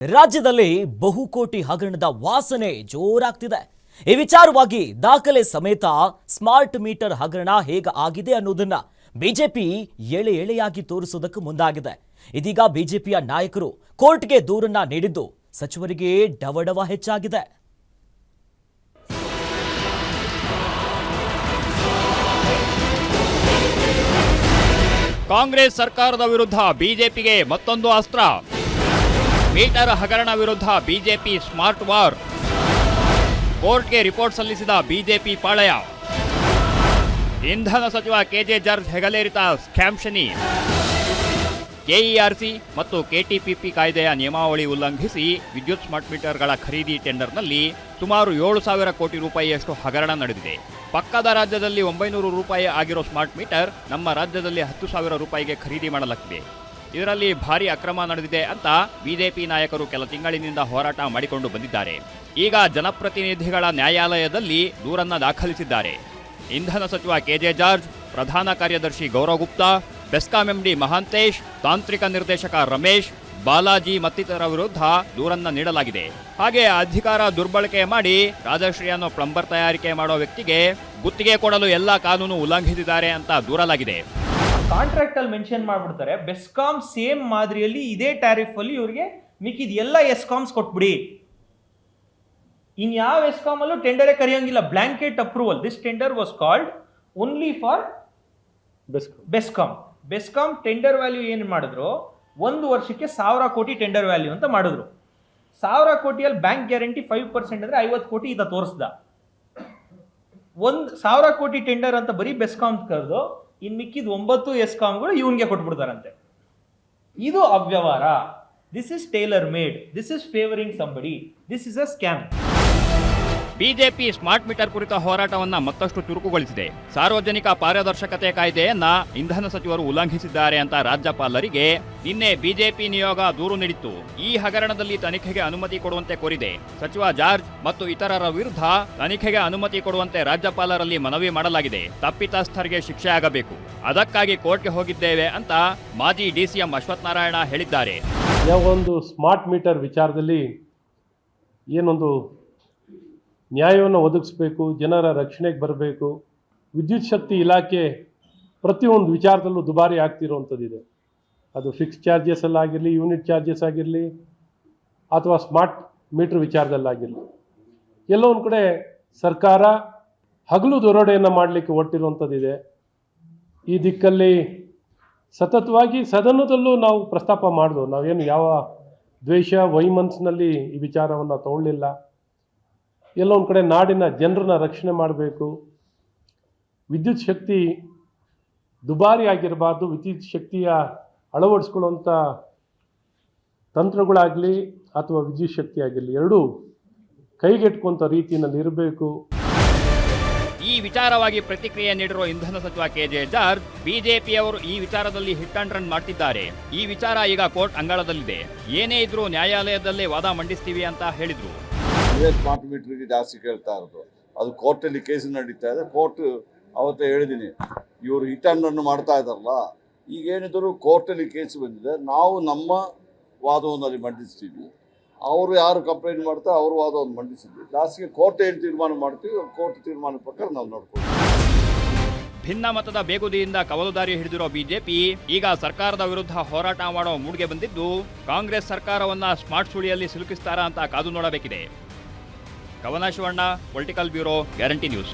ರಾಜ್ಯದಲ್ಲಿ ಬಹುಕೋಟಿ ಹಗರಣದ ವಾಸನೆ ಜೋರಾಗ್ತಿದೆ. ಈ ವಿಚಾರವಾಗಿ ದಾಖಲೆ ಸಮೇತ ಸ್ಮಾರ್ಟ್ ಮೀಟರ್ ಹಗರಣ ಹೇಗೆ ಆಗಿದೆ ಅನ್ನೋದನ್ನ ಬಿಜೆಪಿ ಎಳೆ ಎಳೆಯಾಗಿ ತೋರಿಸೋದಕ್ಕೆ ಮುಂದಾಗಿದೆ. ಇದೀಗ ಬಿಜೆಪಿಯ ನಾಯಕರು ಕೋರ್ಟ್ಗೆ ದೂರನ್ನ ನೀಡಿದ್ದು ಸಚಿವರಿಗೆ ಡವಡವ ಹೆಚ್ಚಾಗಿದೆ. ಕಾಂಗ್ರೆಸ್ ಸರ್ಕಾರದ ವಿರುದ್ಧ ಬಿಜೆಪಿಗೆ ಮತ್ತೊಂದು ಅಸ್ತ್ರ. ಮೀಟರ್ ಹಗರಣ ವಿರುದ್ಧ ಬಿಜೆಪಿ ಸ್ಮಾರ್ಟ್ ವಾರ್. ಕೋರ್ಟ್ಗೆ ರಿಪೋರ್ಟ್ ಸಲ್ಲಿಸಿದ ಬಿಜೆಪಿ ಪಾಳಯ. ಇಂಧನ ಸಚಿವ ಕೆಜೆ ಜಾರ್ಜ್ ಹೆಗಲೇರಿತ ಸ್ಕ್ಯಾಮ್ ಶನಿ. ಕೆಇಆರ್ಸಿ ಮತ್ತು ಕೆಟಿಪಿಪಿ ಕಾಯ್ದೆಯ ನಿಯಮಾವಳಿ ಉಲ್ಲಂಘಿಸಿ ವಿದ್ಯುತ್ ಸ್ಮಾರ್ಟ್ ಮೀಟರ್ಗಳ ಖರೀದಿ ಟೆಂಡರ್ನಲ್ಲಿ ಸುಮಾರು ಏಳು ಸಾವಿರ ಕೋಟಿ ರೂಪಾಯಿಯಷ್ಟು ಹಗರಣ ನಡೆದಿದೆ. ಪಕ್ಕದ ರಾಜ್ಯದಲ್ಲಿ ಒಂಬೈನೂರು ರೂಪಾಯಿ ಆಗಿರೋ ಸ್ಮಾರ್ಟ್ ಮೀಟರ್ ನಮ್ಮ ರಾಜ್ಯದಲ್ಲಿ ಹತ್ತು ಸಾವಿರ ರೂಪಾಯಿಗೆ ಖರೀದಿ ಮಾಡಲಾಗಿದೆ ಇದರಲ್ಲಿ ಭಾರಿ ಅಕ್ರಮ ನಡೆದಿದೆ ಅಂತ ಬಿಜೆಪಿ ನಾಯಕರು ಕೆಲ ತಿಂಗಳಿನಿಂದ ಹೋರಾಟ ಮಾಡಿಕೊಂಡು ಬಂದಿದ್ದಾರೆ. ಈಗ ಜನಪ್ರತಿನಿಧಿಗಳ ನ್ಯಾಯಾಲಯದಲ್ಲಿ ದೂರನ್ನ ದಾಖಲಿಸಿದ್ದಾರೆ. ಇಂಧನ ಸಚಿವ ಕೆಜೆ ಜಾರ್ಜ್, ಪ್ರಧಾನ ಕಾರ್ಯದರ್ಶಿ ಗೌರವ್ ಗುಪ್ತಾ, ಬೆಸ್ಕಾಂ ಎಂಡಿ ಮಹಾಂತೇಶ್, ತಾಂತ್ರಿಕ ನಿರ್ದೇಶಕ ರಮೇಶ್, ಬಾಲಾಜಿ ಮತ್ತಿತರ ವಿರುದ್ಧ ದೂರನ್ನ ನೀಡಲಾಗಿದೆ. ಹಾಗೆ ಅಧಿಕಾರ ದುರ್ಬಳಕೆ ಮಾಡಿ ರಾಜಶ್ರೀ ಅನ್ನೋ ಪ್ಲಂಬರ್ ತಯಾರಿಕೆ ಮಾಡೋ ವ್ಯಕ್ತಿಗೆ ಗುತ್ತಿಗೆ ಕೊಡಲು ಎಲ್ಲ ಕಾನೂನು ಉಲ್ಲಂಘಿಸಿದ್ದಾರೆ ಅಂತ ದೂರಲಾಗಿದೆ. ಕಾಂಟ್ರಾಕ್ಟ್ ಅಲ್ಲಿ ಮೆನ್ಷನ್ ಮಾಡ್ಬಿಡ್ತಾರೆ ಬೆಸ್ಕಾಮ್ ಸೇಮ್ ಮಾದರಿಯಲ್ಲಿ ಇದೇ ಟ್ಯಾರಿಫ್ ಅಲ್ಲಿ ಇವರಿಗೆ ಮಿಕ್ಕಿದ ಎಲ್ಲ ಎಸ್ಕಾಮ್ಸ್ ಕೊಟ್ಬಿಡಿ. ಇನ್ ಯಾವ ಎಸ್ಕಾಮ್ ಅಲ್ಲೂ ಟೆಂಡರೇ ಕರೆಯೋಂಗಿಲ್ಲ blanket approval this tender was called only for BESCOM BESCOM tender value ಏನು ಮಾಡಿದ್ರು? ಒಂದು ವರ್ಷಕ್ಕೆ ಸಾವಿರ ಕೋಟಿ ಟೆಂಡರ್ ವ್ಯಾಲ್ಯೂ ಅಂತ ಮಾಡಿದ್ರು. ಸಾವಿರ ಕೋಟಿಯಲ್ಲಿ ಬ್ಯಾಂಕ್ ಗ್ಯಾರಂಟಿ ಫೈವ್ ಪರ್ಸೆಂಟ್ ಅಂದರೆ ಐವತ್ತು ಕೋಟಿ ಈತ ತೋರಿಸ್ದ. ಒಂದು ಸಾವಿರ ಕೋಟಿ ಟೆಂಡರ್ ಅಂತ ಬರೀ ಬೆಸ್ಕಾಮ್ ಕರೆದು ಇನ್ನು ಮಿಕ್ಕಿದ ಒಂಬತ್ತು ಎಸ್ಕಾಮ್ಗಳು ಇವನ್ಗೆ ಕೊಟ್ಬಿಡ್ತಾರಂತೆ. ಇದು ಅವ್ಯವಹಾರ. This is tailor made this is favouring somebody this is a scam BJP smart meter ಕುರಿತ ಹೋರಾಟವನ್ನ ಮತ್ತಷ್ಟು ಚುರುಕುಗೊಳಿಸಿದೆ. ಸಾರ್ವಜನಿಕ ಪಾರದರ್ಶಕತೆ ಕಾಯ್ದೆಯನ್ನ ಇಂಧನ ಸಚಿವರು ಉಲ್ಲಂಘಿಸಿದ್ದಾರೆ ಅಂತ ರಾಜ್ಯಪಾಲರಿಗೆ ನಿನ್ನೆ ಬಿಜೆಪಿ ನಿಯೋಗ ದೂರು ನೀಡಿತ್ತು. ಈ ಹಗರಣದಲ್ಲಿ ತನಿಖೆಗೆ ಅನುಮತಿ ಕೊಡುವಂತೆ ಕೋರಿದೆ. ಸಚಿವ ಜಾರ್ಜ್ ಮತ್ತು ಇತರರ ವಿರುದ್ಧ ತನಿಖೆಗೆ ಅನುಮತಿ ಕೊಡುವಂತೆ ರಾಜ್ಯಪಾಲರಲ್ಲಿ ಮನವಿ ಮಾಡಲಾಗಿದೆ. ತಪ್ಪಿತಸ್ಥರಿಗೆ ಶಿಕ್ಷೆ ಆಗಬೇಕು ಅದಕ್ಕಾಗಿ ಕೋರ್ಟ್ಗೆ ಹೋಗಿದ್ದೇವೆ ಅಂತ ಮಾಜಿ ಡಿಸಿಎಂ ಅಶ್ವತ್ಥನಾರಾಯಣ ಹೇಳಿದ್ದಾರೆ. ಯಾವ ಒಂದು ಸ್ಮಾರ್ಟ್ ಮೀಟರ್ ವಿಚಾರದಲ್ಲಿ ಏನೊಂದು ನ್ಯಾಯವನ್ನು ಒದಗಿಸ್ಬೇಕು, ಜನರ ರಕ್ಷಣೆಗೆ ಬರಬೇಕು. ವಿದ್ಯುತ್ ಶಕ್ತಿ ಇಲಾಖೆ ಪ್ರತಿಯೊಂದು ವಿಚಾರದಲ್ಲೂ ದುಬಾರಿ ಆಗ್ತಿರುವಂಥದ್ದಿದೆ. ಅದು ಫಿಕ್ಸ್ ಚಾರ್ಜಸಲ್ಲಾಗಿರಲಿ ಯೂನಿಟ್ ಚಾರ್ಜಸ್ ಆಗಿರಲಿ, ಅಥವಾ ಸ್ಮಾರ್ಟ್ ಮೀಟ್ರ್ ವಿಚಾರದಲ್ಲಾಗಿರಲಿ. ಎಲ್ಲೋ ಕಡೆ ಸರ್ಕಾರ ಹಗಲು ದೊರಡೆಯನ್ನು ಮಾಡಲಿಕ್ಕೆ ಹೊರಟಿರುವಂಥದ್ದಿದೆ. ಈ ದಿಕ್ಕಲ್ಲಿ ಸತತವಾಗಿ ಸದನದಲ್ಲೂ ನಾವು ಪ್ರಸ್ತಾಪ ಮಾಡಿದ್ವು ನಾವೇನು ಯಾವ ದ್ವೇಷ, ವೈಮನ್ಸ್ನಲ್ಲಿ ಈ ವಿಚಾರವನ್ನು ತಗೊಳ್ಳಿಲ್ಲ. ಎಲ್ಲೋ ಒಂದು ಕಡೆ ನಾಡಿನ ಜನರನ್ನ ರಕ್ಷಣೆ ಮಾಡಬೇಕು. ವಿದ್ಯುತ್ ಶಕ್ತಿ ದುಬಾರಿ ಆಗಿರಬಾರ್ದು. ವಿದ್ಯುತ್ ಶಕ್ತಿಯ ಅಳವಡಿಸ್ಕೊಳ್ಳುವಂಥ ತಂತ್ರಗಳಾಗಲಿ ಅಥವಾ ವಿದ್ಯುತ್ ಶಕ್ತಿ ಆಗಿರಲಿ ಎರಡೂ ಕೈಗೆಟ್ಕೊಂಥ ರೀತಿಯಲ್ಲಿ ಇರಬೇಕು. ಈ ವಿಚಾರವಾಗಿ ಪ್ರತಿಕ್ರಿಯೆ ನೀಡಿರುವ ಇಂಧನ ಸಚಿವ ಕೆಜೆ ಜಾರ್ಜ್, ಬಿಜೆಪಿಯವರು ಈ ವಿಚಾರದಲ್ಲಿ ಹಿಟ್ ಅಂಡ್ ರನ್ ಮಾಡ್ತಿದ್ದಾರೆ. ಈ ವಿಚಾರ ಈಗ ಕೋರ್ಟ್ ಅಂಗಳದಲ್ಲಿದೆ. ಏನೇ ಇದ್ರೂ ನ್ಯಾಯಾಲಯದಲ್ಲೇ ವಾದ ಮಂಡಿಸ್ತೀವಿ ಅಂತ ಹೇಳಿದ್ರು. ಇದೇ ಸ್ಮಾರ್ಟ್ ಮೀಟ್ರಿಗೆ ಜಾಸ್ತಿ ಕೇಳ್ತಾ ಇರೋದು. ಅದು ಕೋರ್ಟಲ್ಲಿ ಕೇಸ್ ನಡೀತಾ ಇದೆ ಕೋರ್ಟ್ ಅವತ್ತೇ ಹೇಳಿದ್ದೀನಿ ಇವರು ಆ್ಯಂಡ್ ಮಾಡ್ತಾ ಇದ್ದಾರಲ್ಲ, ಈಗ ಏನಿದ್ದರೂ ಕೋರ್ಟಲ್ಲಿ ಕೇಸ್ ಬಂದಿದೆ, ನಾವು ನಮ್ಮ ವಾದವನ್ನು ಅಲ್ಲಿ ಮಂಡಿಸ್ತೀವಿ. ಅವರು ಯಾರು ಕಂಪ್ಲೇಂಟ್ ಮಾಡ್ತಾರೆ, ಅವರು ವಾದವನ್ನು ಮಂಡಿಸಿದ್ವಿ. ಲಾಸ್ಟ್ಗೆ ಕೋರ್ಟ್ ಏನು ತೀರ್ಮಾನ ಮಾಡ್ತೀವಿ ಕೋರ್ಟ್ ತೀರ್ಮಾನ ಪ್ರಕಾರ ನಾವು ನೋಡ್ಕೊಳ್ತೀವಿ. ಭಿನ್ನ ಮತದ ಬೇಗುದಿಯಿಂದ ಕವಲುದಾರಿ ಹಿಡಿದಿರೋ ಬಿಜೆಪಿ, ಈಗ ಸರ್ಕಾರದ ವಿರುದ್ಧ ಹೋರಾಟ ಮಾಡೋ ಮೂಡ್ಗೆ ಬಂದಿದ್ದು, ಕಾಂಗ್ರೆಸ್ ಸರ್ಕಾರವನ್ನ ಸ್ಮಾರ್ಟ್ ಸುಳಿಯಲ್ಲಿ ಸಿಲುಕಿಸ್ತಾರಾ ಅಂತ ಕಾದು ನೋಡಬೇಕಿದೆ. Kavana Shivanna political bureau guarantee news